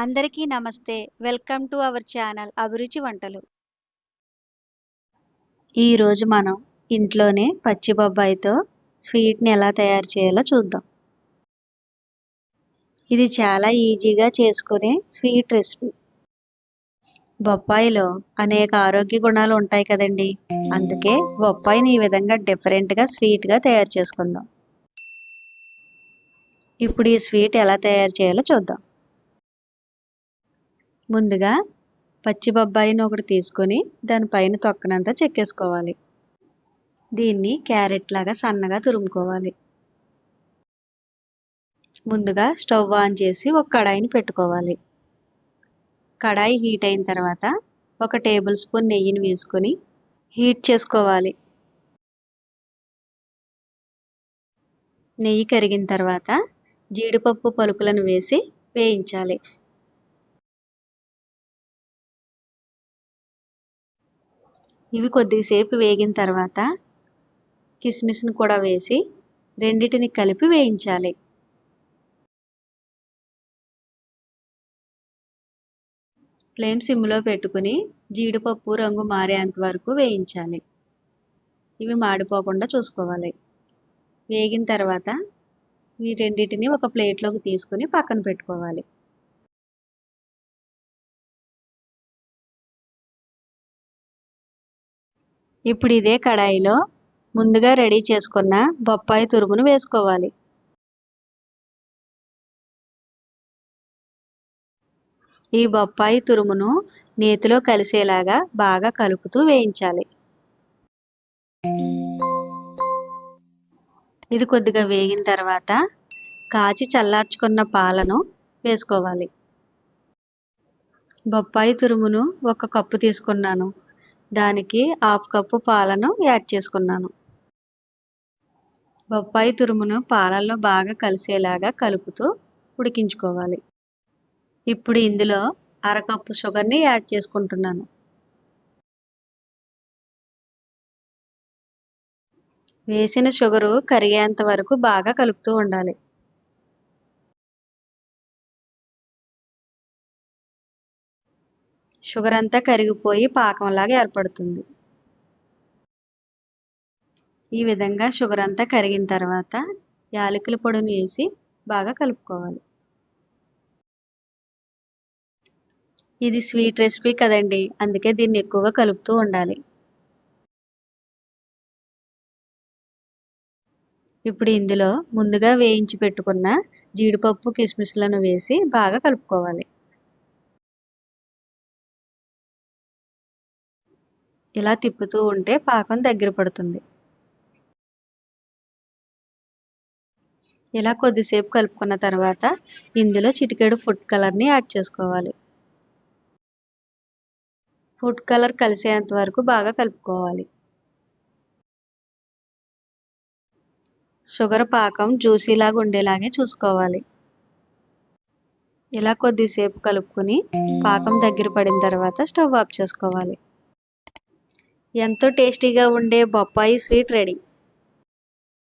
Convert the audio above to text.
అందరికీ నమస్తే. Welcome to our channel అభిరుచి వంటలు. ఈరోజు మనం ఇంట్లోనే పచ్చి బొబ్బాయితో స్వీట్ని ఎలా తయారు చేయాలో చూద్దాం. ఇది చాలా ఈజీగా చేసుకునే స్వీట్ రెసిపీ. బొప్పాయిలో అనేక ఆరోగ్య గుణాలు ఉంటాయి కదండి. అందుకే బొప్పాయిని ఈ విధంగా డిఫరెంట్గా స్వీట్గా తయారు చేసుకుందాం. ఇప్పుడు ఈ స్వీట్ ఎలా తయారు చేయాలో చూద్దాం. ముందుగా పచ్చి బొబ్బాయిని ఒకటి తీసుకొని దానిపైన తొక్కనంతా చెక్కేసుకోవాలి. దీన్ని క్యారెట్ లాగా సన్నగా తురుముకోవాలి. ముందుగా స్టవ్ ఆన్ చేసి ఒక కడాయిని పెట్టుకోవాలి. కడాయి హీట్ అయిన తర్వాత ఒక టేబుల్ స్పూన్ నెయ్యిని వేసుకొని హీట్ చేసుకోవాలి. నెయ్యి కరిగిన తర్వాత జీడిపప్పు పలుకులను వేసి వేయించాలి. ఇవి కొద్దిసేపు వేగిన తర్వాత కిస్మిస్ని కూడా వేసి రెండిటిని కలిపి వేయించాలి. ఫ్లేమ్ సిమ్లో పెట్టుకుని జీడిపప్పు రంగు మారేంత వరకు వేయించాలి. ఇవి మాడిపోకుండా చూసుకోవాలి. వేగిన తర్వాత ఈ రెండింటిని ఒక ప్లేట్లోకి తీసుకుని పక్కన పెట్టుకోవాలి. ఇప్పుడు ఇదే కడాయిలో ముందుగా రెడీ చేసుకున్న బొప్పాయి తురుమును వేసుకోవాలి. ఈ బొప్పాయి తురుమును నేతిలో కలిసేలాగా బాగా కలుపుతూ వేయించాలి. ఇది కొద్దిగా వేగిన తర్వాత కాచి చల్లార్చుకున్న పాలను వేసుకోవాలి. బొప్పాయి తురుమును ఒక కప్పు తీసుకున్నాను. దానికి హాఫ్ కప్పు పాలను యాడ్ చేసుకున్నాను. బొప్పాయి తురుమును పాలల్లో బాగా కలిసేలాగా కలుపుతూ ఉడికించుకోవాలి. ఇప్పుడు ఇందులో అరకప్పు షుగర్ని యాడ్ చేసుకుంటున్నాను. వేసిన షుగరు కరిగేంత వరకు బాగా కలుపుతూ ఉండాలి. షుగర్ అంతా కరిగిపోయి పాకంలాగా ఏర్పడుతుంది. ఈ విధంగా షుగర్ అంతా కరిగిన తర్వాత యాలకుల పొడిని వేసి బాగా కలుపుకోవాలి. ఇది స్వీట్ రెసిపీ కదండి అందుకే దీన్ని ఎక్కువగా కలుపుతూ ఉండాలి. ఇప్పుడు ఇందులో ముందుగా వేయించి పెట్టుకున్న జీడిపప్పు కిస్మిస్లను వేసి బాగా కలుపుకోవాలి. ఇలా తిప్పుతూ ఉంటే పాకం దగ్గర పడుతుంది. ఇలా కొద్దిసేపు కలుపుకున్న తర్వాత ఇందులో చిటికెడు ఫుడ్ కలర్ని యాడ్ చేసుకోవాలి. ఫుడ్ కలర్ కలిసేంత వరకు బాగా కలుపుకోవాలి. షుగర్ పాకం జ్యూసీలాగా ఉండేలాగే చూసుకోవాలి. ఇలా కొద్దిసేపు కలుపుకొని పాకం దగ్గర పడిన తర్వాత స్టవ్ ఆఫ్ చేసుకోవాలి. ఎంతో టేస్టీగా ఉండే బొప్పాయి స్వీట్ రెడీ.